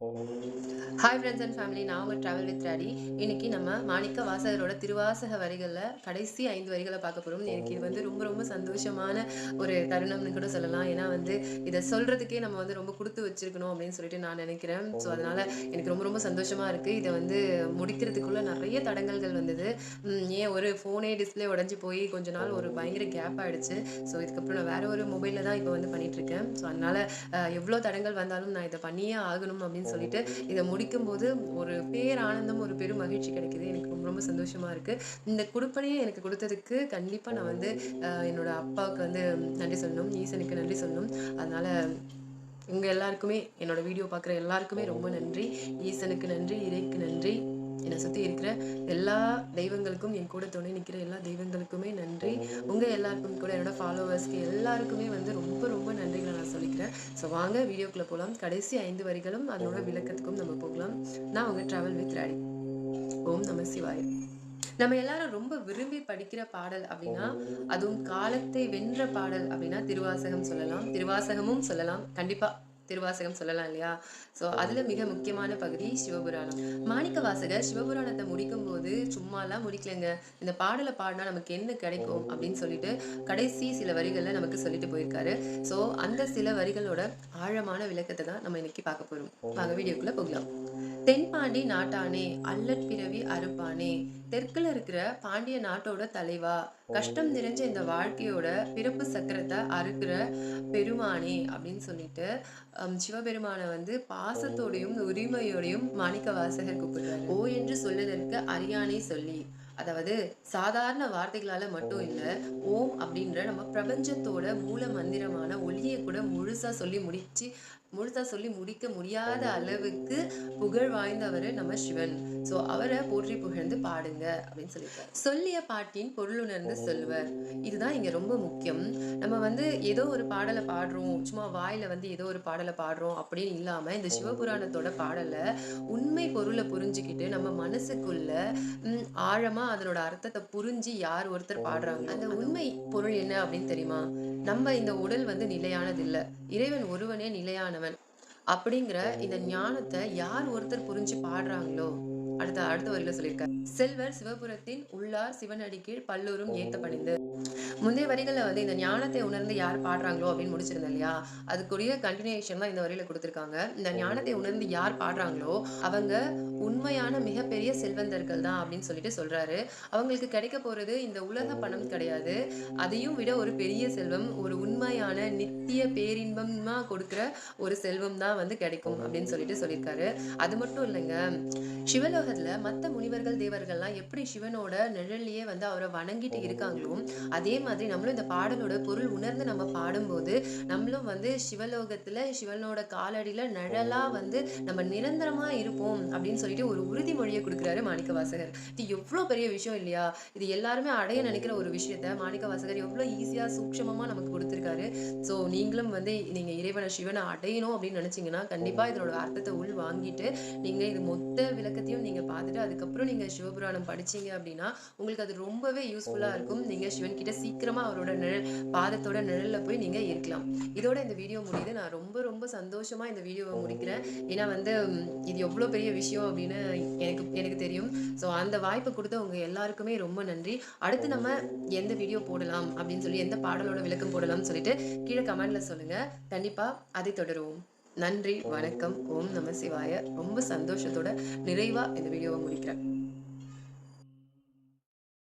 Oh. Hi friends and family நான் உங்கள் travel with ராடி இன்னைக்கு நம்ம மாணிக்க வாசகரோட திருவாசக வரிகளில் கடைசி ஐந்து வரிகளை பார்க்க போகிறோம் எனக்கு இது வந்து ரொம்ப ரொம்ப சந்தோஷமான ஒரு தருணம்னு கூட சொல்லலாம். ஏன்னா வந்து இதை சொல்கிறதுக்கே நம்ம வந்து ரொம்ப கொடுத்து வச்சிருக்கணும் அப்படின்னு சொல்லிட்டு நான் நினைக்கிறேன். ஸோ அதனால் எனக்கு ரொம்ப ரொம்ப சந்தோஷமாக இருக்குது இதை வந்து முடிக்கிறதுக்குள்ளே நிறைய தடங்கல்கள் வந்தது. ஏன் ஒரு ஃபோனே டிஸ்பிளே உடஞ்சி போய் கொஞ்ச நாள் ஒரு பயங்கர கேப் ஆகிடுச்சு ஸோ இதுக்கப்புறம் நான் வேற ஒரு மொபைலில் தான் இப்போ வந்து பண்ணிகிட்ருக்கேன் இருக்கேன். ஸோ அதனால் எவ்வளோ தடங்கள் வந்தாலும் நான் இதை பண்ணியே ஆகணும் அப்படின்னு சொல்லிட்டு இதை முடி படிக்கும்போது ஒரு பேர் ஆனந்தம் ஒரு பெரும் மகிழ்ச்சி கிடைக்குது. எனக்கு ரொம்ப ரொம்ப சந்தோஷமா இருக்கு. இந்த கொடுப்பனையை எனக்கு கொடுத்ததுக்கு கண்டிப்பாக நான் வந்து என்னோட அப்பாவுக்கு வந்து நன்றி சொல்லணும். ஈசனுக்கு நன்றி சொல்லணும். அதனால உங்கள் எல்லாருக்குமே என்னோட வீடியோ பார்க்குற எல்லாருக்குமே ரொம்ப நன்றி. ஈசனுக்கு நன்றி இறைக்கு நன்றி. எல்லா தெய்வங்களுக்கும் என் கூட துணை நிற்கிற எல்லா தெய்வங்களுக்குமே நன்றி. உங்கள் எல்லாருக்கும் கூட என்னோட ஃபாலோவர்ஸ்க்கு எல்லாருக்குமே வந்து ரொம்ப ரொம்ப நன்றிகளை நான் சொல்லிக்கிறேன். ஸோ வாங்க வீடியோக்குள்ளே போகலாம் கடைசி ஐந்து வரிகளும் அதனோட விளக்கத்துக்கும் நம்ம போகலாம். நான் உங்கள் ட்ராவல் வித் ராடி ஓம் நம சிவாய். நம்ம எல்லாரும் ரொம்ப விரும்பி படிக்கிற பாடல் அப்படின்னா அதுவும் காலத்தை வென்ற பாடல் அப்படின்னா திருவாசகம் சொல்லலாம். திருவாசகமும் சொல்லலாம். கண்டிப்பா திருவாசகம் சொல்லலாம் இல்லையா? ஸோ அதுல மிக முக்கியமான பகுதி சிவபுராணம். மாணிக்க வாசகர் சிவபுராணத்தை முடிக்கும் போது சும்மாலாம் முடிக்கலைங்க. இந்த பாடலை பாடினா நமக்கு என்ன கிடைக்கும் அப்படின்னு சொல்லிட்டு கடைசி சில வரிகளில் நமக்கு சொல்லிட்டு போயிருக்காரு. ஸோ அந்த சில வரிகளோட ஆழமான விளக்கத்தை தான் நம்ம இன்னைக்கு பார்க்க போறோம். வாங்க வீடியோக்குள்ள போகலாம். தென்பாண்டி நாட்டானே அல்லற் பிறவி அறுப்பானே. தெற்குல இருக்கிற பாண்டிய நாட்டோட தலைவா. கஷ்டம் நிறைஞ்ச இந்த வாழ்க்கையோட பிறப்பு சக்கரத்தை அறுக்கிற பெருமானே அப்படின்னு சொல்லிட்டு சிவபெருமானை வந்து பாசத்தோடையும் உரிமையோடையும் மாணிக்க வாசகர் கூப்பிடுறாரு. ஓ என்று சொல்லுதற்கு அறியானே சொல்லி. அதாவது சாதாரண வார்த்தைகளால மட்டும் இல்ல ஓம் அப்படின்ற நம்ம பிரபஞ்சத்தோட மூல மந்திரமான ஒளியை கூட முழுசா சொல்லி முடிச்சு முழுசா சொல்லி முடிக்க முடியாத அளவுக்கு புகழ் வாய்ந்தவர் நம்ம சிவன். சோ அவரை போற்றி புகழ்ந்து பாடுங்க அப்படின்னு சொல்லியிருக்காரு சொல்லிய பாட்டின் பொருள் உணர்ந்து சொல்லுவர். இதுதான் இங்க ரொம்ப முக்கியம். நம்ம வந்து ஏதோ ஒரு பாடலை பாடுறோம். சும்மா வாயில வந்து ஏதோ ஒரு பாடலை பாடுறோம் அப்படின்னு இல்லாம இந்த சிவபுராணத்தோட பாடலை உண்மை பொருளை புரிஞ்சுக்கிட்டு நம்ம மனசுக்குள்ள ஆழமா அதனோட அர்த்தத்தை புரிஞ்சு யார் ஒருத்தர் பாடுறாங்க. அந்த உண்மை பொருள் என்ன அப்படின்னு தெரியுமா? நம்ம இந்த உடல் வந்து நிலையானது இல்ல இறைவன் ஒருவனே ஆனவன் அப்படிங்கிற இந்த ஞானத்தை யார் ஒருத்தர் புரிஞ்சு பாடுறாங்களோ அடுத்த அடுத்த வரியில சொல்லியிருக்காரு. செல்வர் சிவபுரத்தின் உள்ளார் சிவனடி கீழ் பல்லூரும் ஏத்த பணிந்து. முந்தைய வரிகளில் வந்து இந்த ஞானத்தை உணர்ந்து யார் பாடுறாங்களோ அப்படின்னு முடிச்சிருந்தேன் இல்லையா? அதுக்குரிய கண்டினியூஷன் தான் இந்த வரியில கொடுத்துருக்காங்க. இந்த ஞானத்தை உணர்ந்து யார் பாடுறாங்களோ அவங்க உண்மையான மிகப்பெரிய செல்வந்தர்கள் தான் அப்படின்னு சொல்லிட்டு சொல்றாரு. அவங்களுக்கு கிடைக்க போறது இந்த உலக பணம் கிடையாது. அதையும் விட ஒரு பெரிய செல்வம் ஒரு உண்மையான நித்திய பேரின்பமா கொடுக்கிற ஒரு செல்வம் தான் வந்து கிடைக்கும் அப்படின்னு சொல்லிட்டு சொல்லியிருக்காரு. அது மட்டும் இல்லைங்க உலகத்துல மத்த முனிவர்கள் தேவர்கள்லாம் எப்படி சிவனோட நிழல்லையே வந்து அவரை வணங்கிட்டு இருக்காங்களோ அதே மாதிரி நம்மளும் இந்த பாடலோட பொருள் உணர்ந்து நம்ம பாடும்போது நம்மளும் வந்து சிவலோகத்துல சிவனோட காலடியில நிழலா வந்து நம்ம நிரந்தரமா இருப்போம் அப்படின்னு சொல்லிட்டு ஒரு உறுதிமொழியை கொடுக்குறாரு மாணிக்க வாசகர் இது எவ்வளோ பெரிய விஷயம் இல்லையா? இது எல்லாருமே அடைய நினைக்கிற ஒரு விஷயத்த மாணிக்க வாசகர் எவ்வளோ ஈஸியா சூக்ஷமமா நமக்கு கொடுத்திருக்காரு. சோ நீங்களும் வந்து நீங்க இறைவனை சிவனை அடையணும் அப்படின்னு நினைச்சீங்கன்னா கண்டிப்பா இதனோட அர்த்தத்தை உள் வாங்கிட்டு நீங்க இது மொத்த விளக்கத்தையும் நீங்க பார்த்துட்டு அதுக்கப்புறம் நீங்க சிவபுராணம் படிச்சீங்க அப்படின்னா உங்களுக்கு அது ரொம்பவே யூஸ்ஃபுல்லா இருக்கும். நீங்க சிவன் கிட்ட சீக்கிரமா அவரோட நிழல் பாதத்தோட நிழல்ல போய் நீங்க இருக்கலாம். இதோட இந்த வீடியோ முடியுது. நான் ரொம்ப ரொம்ப சந்தோஷமா இந்த வீடியோவை முடிக்கிறேன். ஏன்னா வந்து இது எவ்வளவு பெரிய விஷயம் அப்படின்னு எனக்கு எனக்கு தெரியும். ஸோ அந்த வாய்ப்பு கொடுத்த உங்க எல்லாருக்குமே ரொம்ப நன்றி. அடுத்து நம்ம எந்த வீடியோ போடலாம் அப்படின்னு சொல்லி எந்த பாடலோட விளக்கம் போடலாம்னு சொல்லிட்டு கீழே கமெண்ட்ல சொல்லுங்க. கண்டிப்பா அதை தொடருவோம். நன்றி வணக்கம். ஓம் நம சிவாய. ரொம்ப சந்தோஷத்தோட நிறைவா இந்த வீடியோவை முடிக்கிறேன்.